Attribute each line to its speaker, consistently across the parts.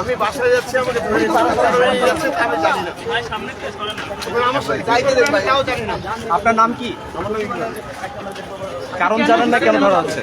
Speaker 1: আমি বাসায় যাচ্ছি আমাকে ধরে যাচ্ছে আমি জানি না আমার সাথে যাইতে তাও জানি না
Speaker 2: আপনার নাম কি
Speaker 1: আমার নাম
Speaker 2: কারণ জানেন না কেন ধরা হচ্ছে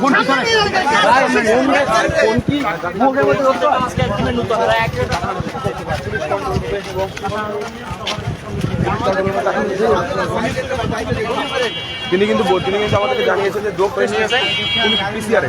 Speaker 2: ফোন কি মুখের মধ্যে তিনি কিন্তু তিনি কিন্তু আমাদেরকে জানিয়েছেন যে যোগ টেস্ট নিয়েছে তিনি পিসিআরে।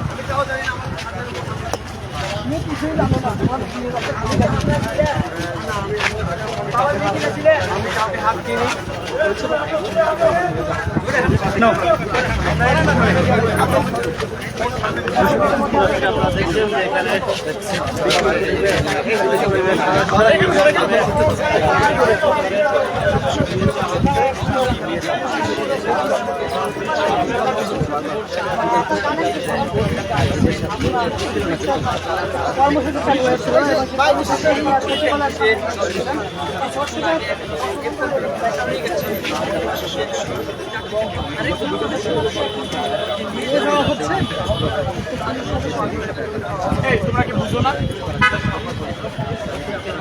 Speaker 1: কর্মসূচি চালু হয়েছিল এবং তোমরা কি বুঝো না?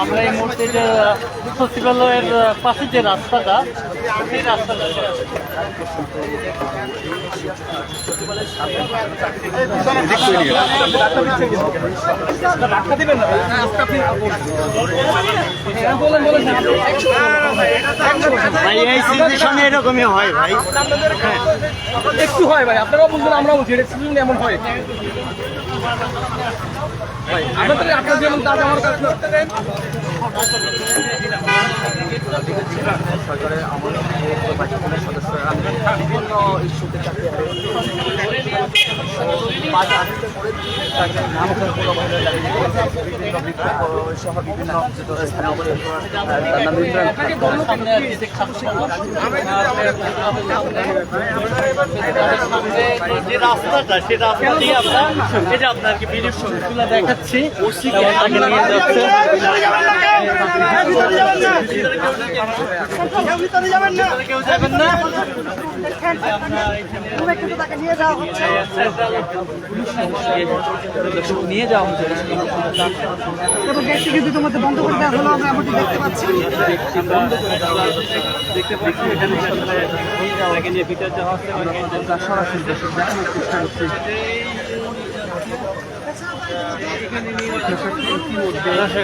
Speaker 3: আমরা এই মুহূর্তে যে সচিবালয়ের পাশে যে রাস্তাটা সেই রাস্তাটা
Speaker 1: এরকমই হয় ভাই।
Speaker 2: একটু হয় ভাই আপনারাও বলছেন আমরাও বলছি এটা সিজন এমন হয়। ভাই আপনাদের আপনার যেমন কাজ আমার সরকারের আমল তার নাম ইমরান খান।
Speaker 3: সামনে আর কি দেখতে সামনে যে রাস্তাটা সেই রাস্তা দিয়ে আমরা এটা আপনাকে বিদ্যুৎ দেখাচ্ছি তাকে নিয়ে যাচ্ছে। নিয়ে যাওয়া হচ্ছে
Speaker 4: তবে গেটটি কিন্তু ইতিমধ্যে বন্ধ করে দেওয়া হলো আমরা দেখতে পাচ্ছি
Speaker 3: দেখতে পাচ্ছি এখানে ভিতরে যাওয়া
Speaker 2: সরাসরি